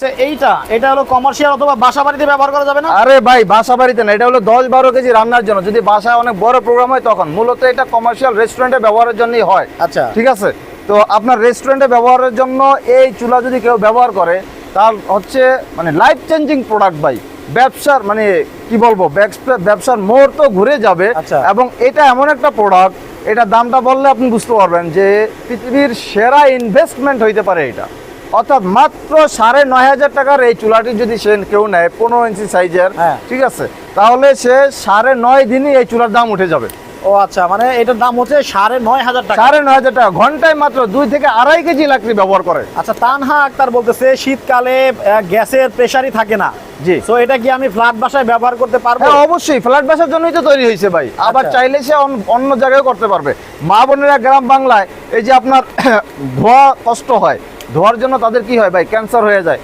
আচ্ছা, এইটা এটা হলো কমার্শিয়াল অথবা বাসা বাড়িতে ব্যবহার করা যাবে না? আরে ভাই বাসা বাড়িতে না এটা হলো দশ বারো কেজি রান্নার জন্য। যদি বাসায় অনেক বড় প্রোগ্রাম হয় তখন মূলত এটা কমার্শিয়াল রেস্টুরেন্টে ব্যবহারের জন্যই হয়। আচ্ছা। ঠিক আছে? তো আপনার রেস্টুরেন্টে ব্যবহারের জন্য এই চুলা যদি কেউ ব্যবহার করে তার হচ্ছে মানে লাইফ চেঞ্জিং প্রোডাক্ট ভাই। ব্যবসার মানে কি বলব ব্যবসা- ব্যবসার মোড় তো ঘুরে যাবে। আচ্ছা। এবং এটা এমন একটা প্রোডাক্ট এটা দামটা বললে আপনি বুঝতে পারবেন যে পৃথিবীর সেরা ইনভেস্টমেন্ট হইতে পারে এটা। অর্থাৎ মাত্র সাড়ে নয় হাজার টাকার এই চুলাটি যদি সে কেউ নেয় পনেরো ইঞ্চি সাইজের হ্যাঁ। ঠিক আছে? তাহলে সে সাড়ে নয় দিনই এই চুলার দাম উঠে যাবে। ও আচ্ছা মানে এটার দাম হচ্ছে সাড়ে নয় হাজার টাকা। সাড়ে নয় হাজার টাকা ঘন্টায় মাত্র দুই থেকে আড়াই কেজি লাকড়ি ব্যবহার করে। আচ্ছা তানহা আক্তার বলতেছে শীতকালে গ্যাসের প্রেসারই থাকে না। জি। তো এটা কি আমি ফ্ল্যাট বাসায় ব্যবহার করতে পারব? হ্যাঁ অবশ্যই ফ্ল্যাট বাসার জন্যই তো তৈরি হয়েছে ভাই। আবার আচ্ছা। চাইলে সে অন- অন্য জায়গায় করতে পারবে। মা বোনেরা গ্রাম বাংলায় এই যে আপনার ধোয়া কষ্ট হয় ধোয়ার জন্য তাদের কি হয় ভাই? ক্যান্সার হয়ে যায়।